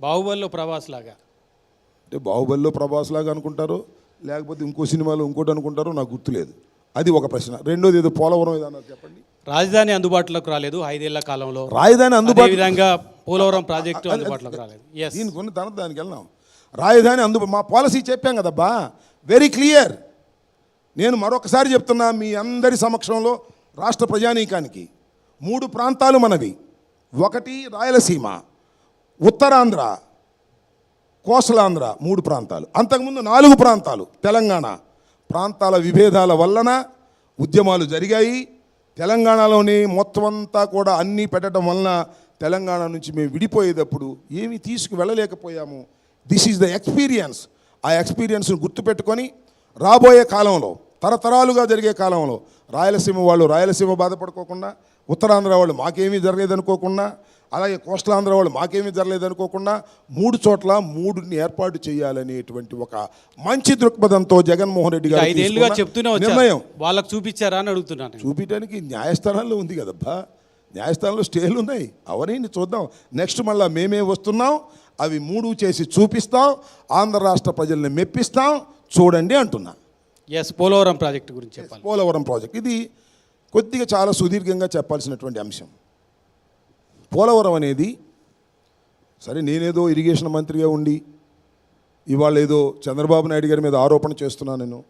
బాహుబలిలో ప్రభాస్ లాగా. అంటే బాహుబలిలో ప్రభాస్ లాగా అనుకుంటారు? లేకపోతే ఇంకో సినిమాలో ఇంకోటి అనుకుంటారో నాకు గుర్తులేదు. అది ఒక ప్రశ్న. రెండోది ఏదో పోలవరం ఏదో అన్నారు చెప్పండి. రాజధాని అందుబాటులోకి రాలేదు ఐదేళ్ళ కాలంలో. రాజధాని అందుబాటు విధంగా పోలవరం ప్రాజెక్టు అందుబాటులోకి రాలేదు. ఎస్ దీనికి ఉన్న తన దానికి వెళ్దాం. రాజధాని అందు మా పాలసీ చెప్పాం కదబ్బా. వెరీ క్లియర్ నేను మరొకసారి చెప్తున్నా మీ అందరి సమక్షంలో రాష్ట్ర ప్రజానీకానికి. మూడు ప్రాంతాలు మనవి. ఒకటి రాయలసీమ. ఉత్తరాంధ్ర కోసలాంధ్ర మూడు ప్రాంతాలు. అంతకుముందు నాలుగు ప్రాంతాలు. తెలంగాణ. ప్రాంతాల విభేదాల వలన ఉద్యమాలు జరిగాయి. తెలంగాణలోనే మొత్తం అంతా కూడా అన్నీ పెట్టడం వలన తెలంగాణ నుంచి మేము విడిపోయేటప్పుడు ఏమీ తీసుకు వెళ్ళలేకపోయాము దిస్ ఈజ్ ద ఎక్స్పీరియన్స్ ఆ ఎక్స్పీరియన్స్ను గుర్తుపెట్టుకొని రాబోయే కాలంలో తరతరాలుగా జరిగే కాలంలో రాయలసీమ వాళ్ళు రాయలసీమ బాధపడుకోకుండా ఉత్తరాంధ్ర వాళ్ళు మాకేమీ జరగలేదనుకోకుండా అలాగే కోస్టలాంధ్ర వాళ్ళు మాకేమీ జరగలేదనుకోకుండా మూడు చోట్ల మూడుని ఏర్పాటు చేయాలనేటువంటి ఒక మంచి దృక్పథంతో జగన్మోహన్ రెడ్డి గారు ఐదేళ్ళుగా తీసుకున్న చెప్తూనే వచ్చారు. నిర్ణయం. వాళ్ళకి చూపించారా అని అడుగుతున్నాను నేను. చూపించడానికి న్యాయస్థానాల్లో ఉంది కదబ్బా. న్యాయస్థానంలో స్టేలు ఉన్నాయి. అవన్నీ చూద్దాం. నెక్స్ట్ మళ్ళీ మేమే వస్తున్నాం. అవి మూడు చేసి చూపిస్తాం. ఆంధ్ర రాష్ట్ర ప్రజల్ని మెప్పిస్తాం. చూడండి అంటున్నా. ఎస్ పోలవరం ప్రాజెక్టు గురించి పోలవరం ప్రాజెక్ట్. ఇది కొద్దిగా చాలా సుదీర్ఘంగా చెప్పాల్సినటువంటి అంశం. పోలవరం అనేది సరే నేనేదో ఇరిగేషన్ మంత్రిగా ఉండి ఇవాళ ఏదో చంద్రబాబు నాయుడు గారి మీద ఆరోపణ చేస్తున్నానను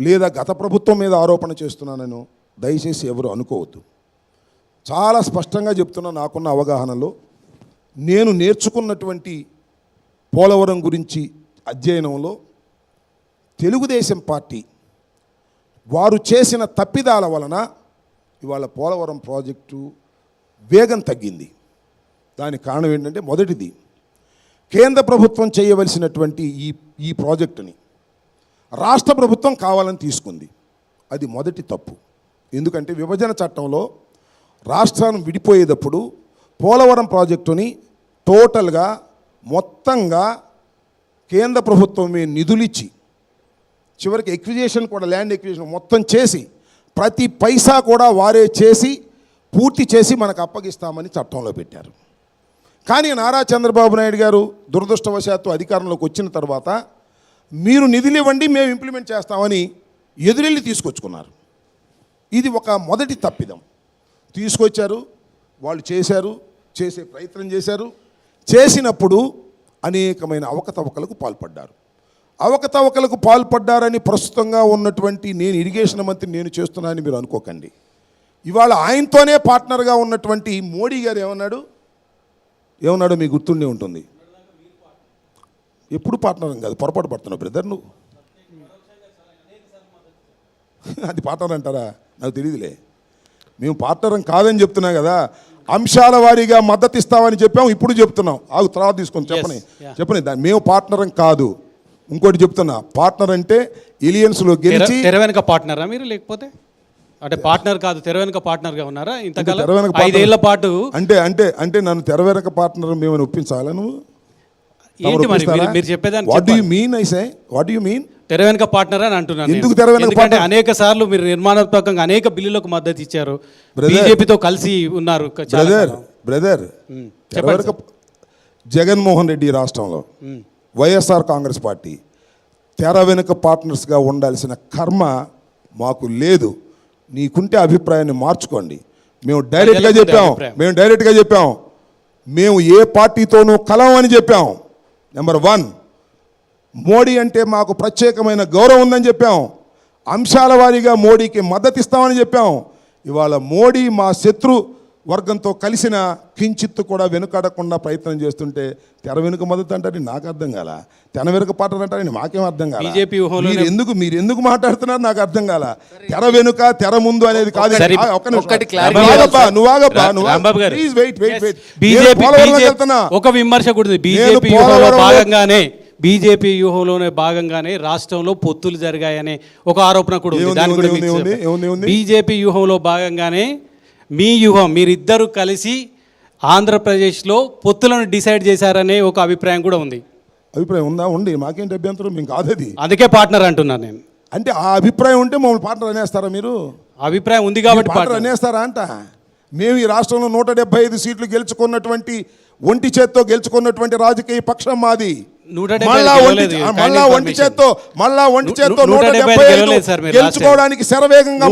లేదా గత ప్రభుత్వం మీద ఆరోపణ చేస్తున్నానను దయచేసి ఎవరు అనుకోవద్దు. చాలా స్పష్టంగా చెప్తున్నా నాకున్న అవగాహనలో నేను నేర్చుకున్నటువంటి పోలవరం గురించి అధ్యయనంలో తెలుగుదేశం పార్టీ వారు చేసిన తప్పిదాల వలన ఇవాళ పోలవరం ప్రాజెక్టు వేగం తగ్గింది. దానికి కారణం ఏంటంటే మొదటిది కేంద్ర ప్రభుత్వం చేయవలసినటువంటి ఈ ఈ ప్రాజెక్టుని రాష్ట్ర ప్రభుత్వం కావాలని తీసుకుంది. అది మొదటి తప్పు. ఎందుకంటే విభజన చట్టంలో రాష్ట్రాన్ని విడిపోయేటప్పుడు పోలవరం ప్రాజెక్టుని టోటల్గా మొత్తంగా కేంద్ర ప్రభుత్వమే నిధులిచ్చి చివరికి ఎక్విజేషన్ కూడా ల్యాండ్ ఎక్విజేషన్ మొత్తం చేసి ప్రతి పైసా కూడా వారే చేసి పూర్తి చేసి మనకు అప్పగిస్తామని చట్టంలో పెట్టారు. కానీ నారా చంద్రబాబు నాయుడు గారు దురదృష్టవశాత్తు అధికారంలోకి వచ్చిన తర్వాత మీరు నిధులు ఇవ్వండి మేము ఇంప్లిమెంట్ చేస్తామని ఎదురెళ్ళి తీసుకొచ్చుకున్నారు. ఇది ఒక మొదటి తప్పిదం. తీసుకొచ్చారు వాళ్ళు చేశారు చేసే ప్రయత్నం చేశారు. చేసినప్పుడు అనేకమైన అవకతవకలకు పాల్పడ్డారు. అవకతవకలకు పాల్పడ్డారని ప్రస్తుతంగా ఉన్నటువంటి నేను ఇరిగేషన్ మంత్రి నేను చేస్తున్నానని మీరు అనుకోకండి. ఇవాళ ఆయనతోనే పార్ట్నర్గా ఉన్నటువంటి మోడీ గారు ఏమన్నాడు? ఏమన్నాడో? మీకు గుర్తుండే ఉంటుంది. ఎప్పుడు పార్ట్నర్ కాదు పొరపాటు పడుతున్నావు బ్రదర్ నువ్వు. అది పార్ట్నర్ అంటారా? నాకు తెలియదులే మేము పార్ట్నరం కాదని చెప్తున్నా కదా అంశాల వారీగా మద్దతు ఇస్తామని చెప్పాం ఇప్పుడు చెప్తున్నాం. ఆగు తర్వాత తీసుకొని చెప్పని. చెప్పని దాన్ని మేము పార్ట్నరం కాదు. ఇంకోటి చెప్తున్నా పార్ట్నర్ అంటే ఇలియన్స్లో తెర గెలిచి పార్ట్నరా మీరు లేకపోతే? అంటే పార్ట్నర్ కాదు తెర వెనుక పార్ట్నర్గా ఉన్నారా? ఇంతకాలం ఐదేళ్ళ పాటు అంటే అంటే అంటే నన్ను తెర వెనక పార్ట్నర్ మేము ఒప్పించాలా నువ్వు? ఏంటి మరి? చెప్పేదాన్ని what you. Mean I say what you mean తెర వెనుక పార్ట్నర్ అని అంటున్నాను ఎందుకు. తెర వెనుక partner? అనేక సార్లు మీరు నిర్మాణాత్మకంగా అనేక బిల్లులకు మద్దతు ఇచ్చారు. బీజేపీతో కలిసి ఉన్నారు బ్రదర్. బ్రదర్ మ్, తెర వెనక జగన్మోహన్ రెడ్డి రాష్ట్రంలో వైఎస్ఆర్ కాంగ్రెస్ పార్టీ తెర వెనుక పార్ట్నర్స్గా ఉండాల్సిన కర్మ మాకు లేదు. నీకుంటే అభిప్రాయాన్ని మార్చుకోండి. మేము డైరెక్ట్గా చెప్పాం. మేము డైరెక్ట్గా చెప్పాం. మేము ఏ పార్టీతోనూ కలం అని చెప్పాం. నెంబర్ వన్ మోడీ అంటే మాకు ప్రత్యేకమైన గౌరవం ఉందని చెప్పాం. అంశాల వారీగా మోడీకి మద్దతు ఇస్తామని చెప్పాం. ఇవాళ మోడీ మా శత్రు వర్గంతో కలిసిన కించిత్తు కూడా వెనుకాడకుండా ప్రయత్నం చేస్తుంటే తెర వెనుక మద్దతు అంటారని నాకు అర్థం కాల? తెర వెనుక పాటలు అంటారని మాకేం అర్థం కాల? ఊహలోనే- మీరు ఎందుకు మీరు ఎందుకు మాట్లాడుతున్నారు నాకు అర్థం కాల? తెర వెనుక తెర ముందు అనేది కాదు బీజేపీ బీజేపీ ఒక విమర్శ కూడా ఉంది. నేను బీజేపీ భాగంగానే బీజేపీ వ్యూహంలోనే భాగంగానే రాష్ట్రంలో పొత్తులు జరిగాయనే ఒక ఆరోపణ కూడా ఉంది. దాని? బీజేపీ వ్యూహంలో భాగంగానే మీ వ్యూహం మీరిద్దరు కలిసి ఆంధ్రప్రదేశ్లో పొత్తులను డిసైడ్ చేశారనే ఒక అభిప్రాయం కూడా ఉంది. అభిప్రాయం ఉందా? ఉండి మాకేంటి అభ్యంతరం? మేము కాదది అందుకే పార్ట్నర్ అంటున్నాను నేను. అంటే ఆ అభిప్రాయం ఉంటే మమ్మల్ని పార్ట్నర్ అనేస్తారా మీరు? అభిప్రాయం ఉంది కాబట్టి పార్ట్నర్. అనేస్తారా అంట? మేము ఈ రాష్ట్రంలో నూట డెబ్బై ఐదు సీట్లు గెలుచుకున్నటువంటి ఒంటి చేత్తో గెలుచుకున్నటువంటి రాజకీయ పక్షం మాది. మళ్ళా ఐదు ఒంటి. మళ్ళా ఒంటి. చేత్తో మళ్ళా ఒంటి చేత్తో నూట డెబ్బై ఐదు ఐదు. గెలుచుకోవడానికి శరవేగంగా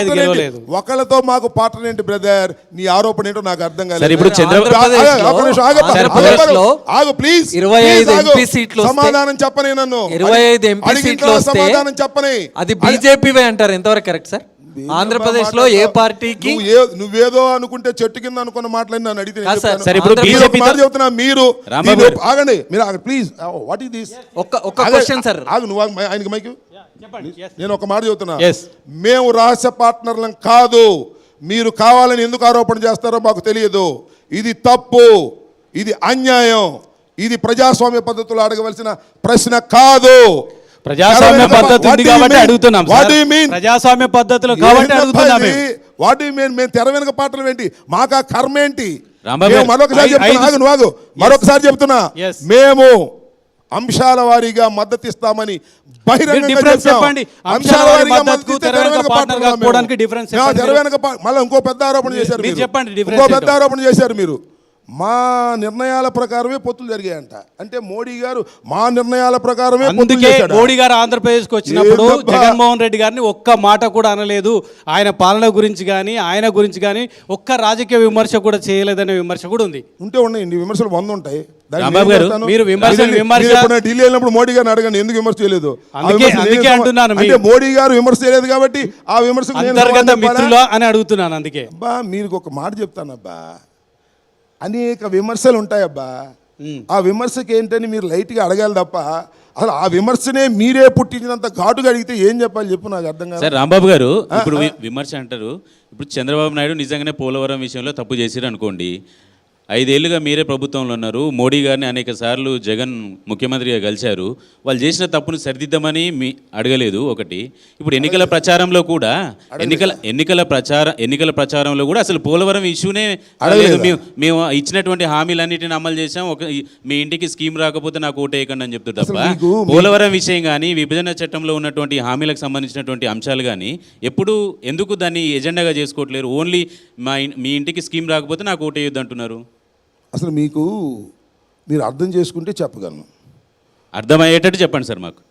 ఐదు ఐదు. ఒకళ్ళతో మాకు పాటలు ఏంటి బ్రదర్ నీ ఆరోపణ ఏంటో నాకు అర్థం కాలేదు సార్, ఇప్పుడు ఆగు, ప్లీజ్ 25 ప్లీజ్ ఆగు. ఎంపీ సీట్లు సమాధానం చెప్పని నన్ను 25 ఎంపీ అడిగిన సీట్లు తర్వాత వస్తే సమాధానం చెప్పని అది బీజేపీవే అంటారు ఎంతవరకు కరెక్ట్ సార్ ఆంధ్రప్రదేశ్లో ఏ పార్టీకి నువ్వు ఏ- నువ్వేదో అనుకుంటే చెట్టు కింద అనుకున్న మాటలని నన్ను అడిగితే చెప్తున్నా మీరు. ఆగండి. మీరు ఆగండి. ప్లీజ్ వాట్ ఈస్ దిస్ ఒక్క ఒక్క క్వశ్చన్ సార్ ఆగు నువ్వు ఆయనకి మైక్ చెప్పండి. yes. నేను ఒక మాట చెబుతున్నా. మేము రహస్య పార్ట్నర్లం కాదు. మీరు కావాలని ఎందుకు ఆరోపణ చేస్తారో మాకు తెలియదు. ఇది తప్పు. ఇది అన్యాయం. ఇది ప్రజాస్వామ్య పద్ధతిలో అడగవలసిన ప్రశ్న కాదు. ప్రజాస్వామ్య పద్ధతి ఉంది కాబట్టి అడుగుతున్నాం వాట్. యు మీన్ ప్రజాస్వామ్య పద్ధతిలో కాబట్టి అడుగుతున్నాం. వాట్ యు మీన్ మేము తెర వెనక పాటలు ఏంటి? మాకు ఆ కర్మ ఏంటి? మరొకసారి చెప్తున్నా ఆగు. మరొకసారి చెప్తున్నా. మేము అంశాల వారీగా మద్దతు ఇస్తామని పా- మళ్ళీ ఇంకో పెద్ద ఆరోపణ చేశారు ఇంకో పెద్ద. ఆరోపణ చేశారు మీరు. మా నిర్ణయాల ప్రకారమే పొత్తులు జరిగాయంట అంటే మోడీ గారు మా నిర్ణయాల ప్రకారమే అందుకే? మోడీ గారు ఆంధ్రప్రదేశ్కి వచ్చినప్పుడు? జగన్మోహన్ రెడ్డి గారిని ఒక్క మాట కూడా అనలేదు ఆయన పాలన గురించి కానీ ఆయన గురించి కానీ ఒక్క రాజకీయ విమర్శ కూడా చేయలేదనే విమర్శ కూడా ఉంది ఉంటే ఉన్నాయండి విమర్శలు వంద ఉంటాయి. మీరు విమర్శ- ఢిల్లీ వెళ్ళినప్పుడు మోడీ గారిని అడగండి ఎందుకు విమర్శ చేయలేదు అందుకే- విమర్శ అందుకే నేను అంటున్నాను అంటే మోడీ గారు విమర్శ చేయలేదు కాబట్టి ఆ? మిత్రులా అని అడుగుతున్నాను అందుకే అబ్బా మీరు ఒక మాట చెప్తానబ్బా అనేక విమర్శలు ఉంటాయబ్బా. ఆ విమర్శకి ఏంటని మీరు లైట్గా అడగాలి తప్ప అసలు ఆ విమర్శనే మీరే పుట్టించినంత ఘాటుగా అడిగితే ఏం చెప్పాలి చెప్పు నాకు అర్థం కాదు. సార్ రాంబాబు గారు ఇప్పుడు విమర్శ అంటారు. ఇప్పుడు చంద్రబాబు నాయుడు నిజంగానే పోలవరం విషయంలో తప్పు చేసిరు అనుకోండి ఐదేళ్ళుగా మీరే ప్రభుత్వంలో ఉన్నారు. మోడీ గారిని అనేక సార్లు జగన్ ముఖ్యమంత్రిగా కలిశారు. వాళ్ళు చేసిన తప్పును సరిదిద్దామని మీ అడగలేదు ఒకటి. ఇప్పుడు ఎన్నికల ప్రచారంలో కూడా ఎన్నికల ఎన్నికల ప్రచార ఎన్నికల ప్రచారంలో కూడా అసలు పోలవరం ఇష్యూనే అడగలేదు. మేము మేము ఇచ్చినటువంటి హామీలన్నిటిని అమలు చేసాం ఒక మీ ఇంటికి స్కీమ్ రాకపోతే నాకు ఓటేయకండి అని చెప్తారు తప్ప. పోలవరం విషయం కానీ విభజన చట్టంలో ఉన్నటువంటి హామీలకు సంబంధించినటువంటి అంశాలు కానీ ఎప్పుడు ఎందుకు దాన్ని ఎజెండాగా చేసుకోవట్లేరు? ఓన్లీ మా మీ ఇంటికి స్కీమ్ రాకపోతే నాకు ఓటేయొద్దు అంటున్నారు అసలు మీకు మీరు అర్థం చేసుకుంటే చెప్పగలను. అర్థమయ్యేటట్టు చెప్పండి సార్ మాకు.